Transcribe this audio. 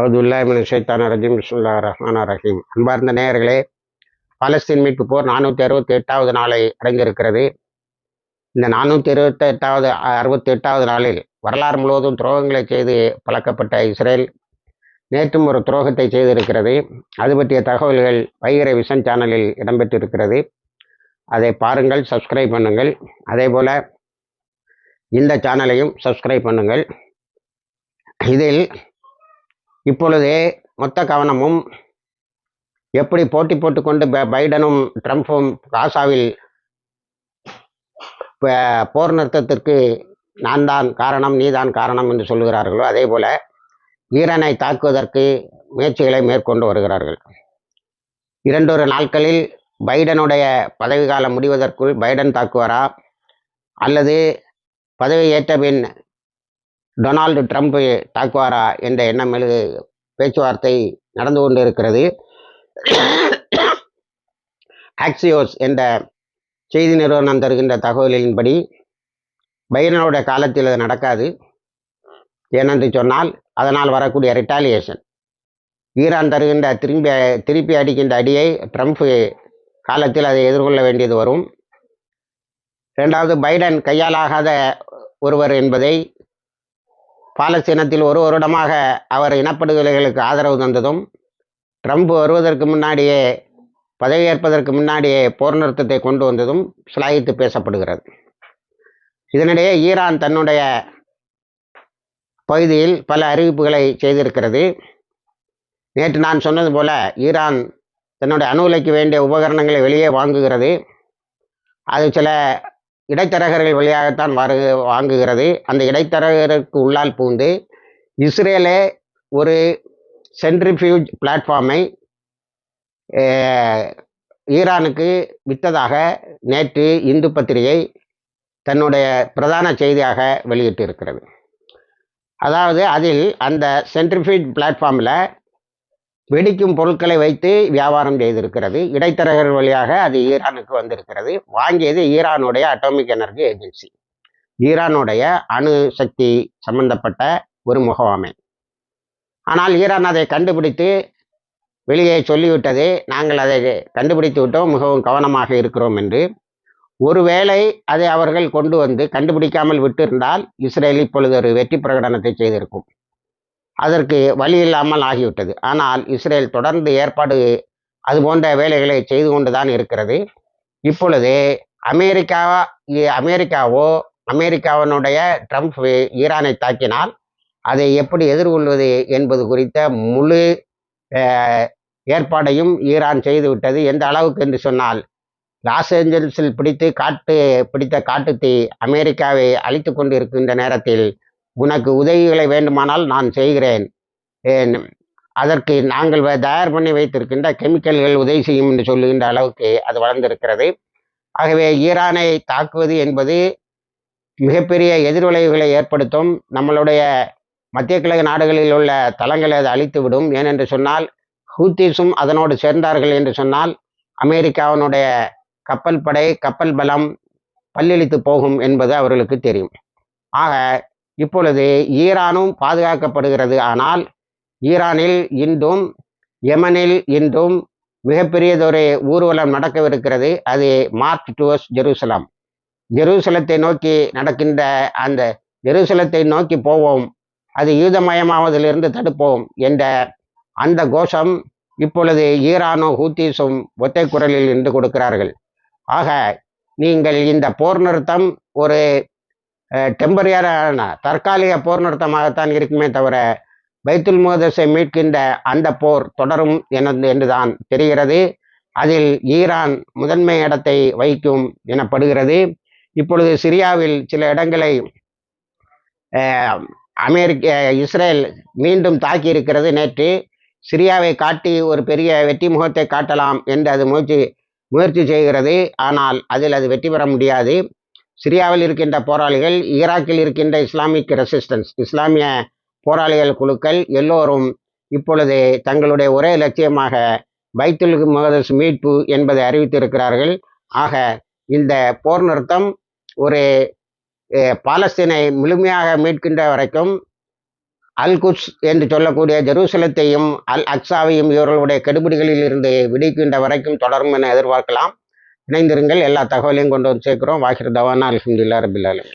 அவுதுல்லாமின் ஷைத்தான ரஜீம். பிஸ்முல்லா ரஹ்மான் ரஹீம். அன்பார்ந்த நேயர்களே பாலஸ்தீன் மீட்பு போர் நானூற்றி அறுபத்தி எட்டாவது நாளை அடைந்திருக்கிறது. இந்த நானூற்றி இருபத்தி எட்டாவது அறுபத்தி எட்டாவது நாளில் வரலாறு முழுவதும் துரோகங்களை செய்து பழக்கப்பட்ட இஸ்ரேல் நேற்றும் ஒரு துரோகத்தை செய்திருக்கிறது. அது பற்றிய தகவல்கள் வைகரை விஷன் சேனலில் இடம்பெற்றிருக்கிறது. அதை பாருங்கள் சப்ஸ்கிரைப் பண்ணுங்கள். அதே போல் இந்த சேனலையும் சப்ஸ்கிரைப் பண்ணுங்கள். இதில் இப்பொழுது மொத்த கவனமும் எப்படி போட்டி போட்டுக்கொண்டு ப- பைடனும் ட்ரம்ப்பும் காசாவில் போர் நிறுத்தத்திற்கு நான் தான் காரணம் நீதான் காரணம் என்று சொல்லுகிறார்களோ அதே போல ஈரனை தாக்குவதற்கு முயற்சிகளை மேற்கொண்டு வருகிறார்கள். இரண்டொரு நாட்களில் பைடனுடைய பதவி காலம் முடிவதற்குள் பைடன் தாக்குவாரா? அல்லது பதவி ஏற்ற பின் டொனால்டு ட்ரம்ப் தாக்குவாரா என்ற எண்ணம் எழுது பேச்சுவார்த்தை நடந்து கொண்டு இருக்கிறது ஆக்சியோஸ் என்ற செய்தி நிறுவனம் தருகின்ற தகவலின்படி பைடனோட காலத்தில் அது நடக்காது. ஏனென்று சொன்னால் அதனால் வரக்கூடிய ரிட்டாலியேஷன் ஈரான் தருகின்ற திரும்பி திருப்பி அடிக்கின்ற அடியை ட்ரம்ப் காலத்தில் அதை எதிர்கொள்ள வேண்டியது வரும். இரண்டாவது பைடன் கையாலாகாத ஒருவர் என்பதை பாலஸ்தீனத்தில் ஒரு வருடமாக அவர் இனப்படுகொலைகளுக்கு ஆதரவு தந்ததும் ட்ரம்ப் வருவதற்கு முன்னாடியே பதவியேற்பதற்கு முன்னாடியே போர் நிறுத்தத்தை கொண்டு வந்ததும் சிலாயித்து பேசப்படுகிறது. இதனிடையே ஈரான் தன்னுடைய பகுதியில் பல அறிவிப்புகளை செய்திருக்கிறது. நேற்று நான் சொன்னது போல ஈரான் தன்னுடைய அணு உலைக்கு வேண்டிய உபகரணங்களை வெளியே வாங்குகிறது. அது சில இடைத்தரகர்கள் வழியாகத்தான் வரு வாங்குகிறது. அந்த இடைத்தரகருக்கு உள்ளால் பூந்து இஸ்ரேலே ஒரு சென்ட்ரிஃபியூஜ் பிளாட்ஃபார்மை ஈரானுக்கு விற்றதாக நேற்று இந்து பத்திரிகை தன்னுடைய பிரதான செய்தியாக வெளியிட்டிருக்கிறது. அதாவது அதில் அந்த சென்ட்ரிஃபியூஜ் பிளாட்ஃபார்மில் வெடிக்கும் பொருட்களை வைத்து வியாபாரம் செய்திருக்கிறது. இடைத்தரகர்கள் வழியாக அது ஈரானுக்கு வந்திருக்கிறது. வாங்கியது ஈரானுடைய அட்டாமிக் எனர்ஜி ஏஜென்சி ஈரானுடைய அணு சக்தி சம்பந்தப்பட்ட ஒரு முகவாமை. ஆனால் ஈரான் அதை கண்டுபிடித்து வெளியே சொல்லிவிட்டது. நாங்கள் அதை கண்டுபிடித்து விட்டோம். மிகவும் கவனமாக இருக்கிறோம் என்று. ஒருவேளை அதை அவர்கள் கொண்டு வந்து கண்டுபிடிக்காமல் விட்டிருந்தால் இஸ்ரேல் இப்பொழுது ஒரு வெற்றி பிரகடனத்தை செய்திருக்கும். அதற்கு வழி இல்லாமல் ஆகிவிட்டது. ஆனால் இஸ்ரேல் தொடர்ந்து ஏற்பாடு அது போன்ற வேலைகளை செய்து கொண்டுதான் இருக்கிறது. இப்பொழுது அமெரிக்கா அமெரிக்காவோ அமெரிக்காவினுடைய ட்ரம்ப் ஈரானை தாக்கினால் அதை எப்படி எதிர்கொள்வது என்பது குறித்த முழு ஏற்பாடையும் ஈரான் செய்துவிட்டது எந்த அளவுக்கு என்று சொன்னால் லாஸ் ஏஞ்சல்ஸில் பிடித்து காட்டு பிடித்த காட்டுத்தீ அமெரிக்காவை அழித்து கொண்டு இருக்கின்ற நேரத்தில் உனக்கு உதவிகளை வேண்டுமானால் நான் செய்கிறேன். ஏன், அதற்கு நாங்கள் தயார் பண்ணி வைத்திருக்கின்ற கெமிக்கல்கள் உதவி செய்யும் என்று சொல்லுகின்ற அளவுக்கு அது வளர்ந்திருக்கிறது. ஆகவே ஈரானை தாக்குவது என்பது மிகப்பெரிய எதிர்விளைவுகளை ஏற்படுத்தும். நம்மளுடைய மத்திய கிழக்கு நாடுகளில் உள்ள தளங்களை அது அழித்துவிடும். ஏனென்று சொன்னால் ஹூத்திஸும் அதனோடு சேர்ந்தார்கள் என்று சொன்னால் அமெரிக்காவினுடைய கப்பல் படை கப்பல் பலம் பல்லளித்து போகும் என்பது அவர்களுக்கு தெரியும். ஆக இப்பொழுது ஈரானும் பாதுகாக்கப்படுகிறது. ஆனால் ஈரானில் இன்றும் யமனில் இன்றும் மிகப்பெரியதொரு ஊர்வலம் நடக்கவிருக்கிறது. அது மார்ச் டுவர்ஸ் ஜெருசலம். ஜெருசலத்தை நோக்கி நடக்கின்ற அந்த ஜெருசலத்தை நோக்கி போவோம். அது யூதமயமாவதிலிருந்து தடுப்போம் என்ற அந்த கோஷம் இப்பொழுது ஈரானும் ஹூத்தீஸும் ஒத்தை குரலில் நின்று கொடுக்கிறார்கள். ஆக நீங்கள் இந்த போர் நிறுத்தம் ஒரு டெம்பரரியான தற்காலிக போர் நிறுத்தமாகத்தான் இருக்குமே தவிர பைத்துல் மோதசை மீட்கின்ற அந்த போர் தொடரும் என என்றுதான் தெரிகிறது. அதில் ஈரான் முதன்மை இடத்தை வகிக்கும் எனப்படுகிறது. இப்பொழுது சிரியாவில் சில இடங்களை அமெரிக்க இஸ்ரேல் மீண்டும் தாக்கி இருக்கிறது நேற்று. சிரியாவை காட்டி ஒரு பெரிய வெற்றி முகத்தை காட்டலாம் என்று அது முயற்சி முயற்சி செய்கிறது. ஆனால் அதில் அது வெற்றி பெற முடியாது. சிரியாவில் இருக்கின்ற போராளிகள் ஈராக்கில் இருக்கின்ற இஸ்லாமிக் ரெசிஸ்டன்ஸ் இஸ்லாமிய போராளிகள் குழுக்கள் எல்லோரும் இப்பொழுது தங்களுடைய ஒரே லட்சியமாக பைத்துல் முகதஸ் மீட்பு என்பதை அறிவித்திருக்கிறார்கள். ஆக இந்த போர் நிறுத்தம் ஒரு பாலஸ்தீனை முழுமையாக மீட்கின்ற வரைக்கும் அல் குட்ஸ் என்று சொல்லக்கூடிய ஜெருசலத்தையும் அல் அக்ஸாவையும் இவர்களுடைய கெடுபிடிகளில் இருந்து விடுக்கின்ற வரைக்கும் தொடரும் என எதிர்பார்க்கலாம். இணைந்திருங்கள். எல்லா தகவலையும் கொண்டு வந்து சேர்க்கிறோம். வாகிர் தவானா அலமதுல்லா ரபில் ஆலமீன்.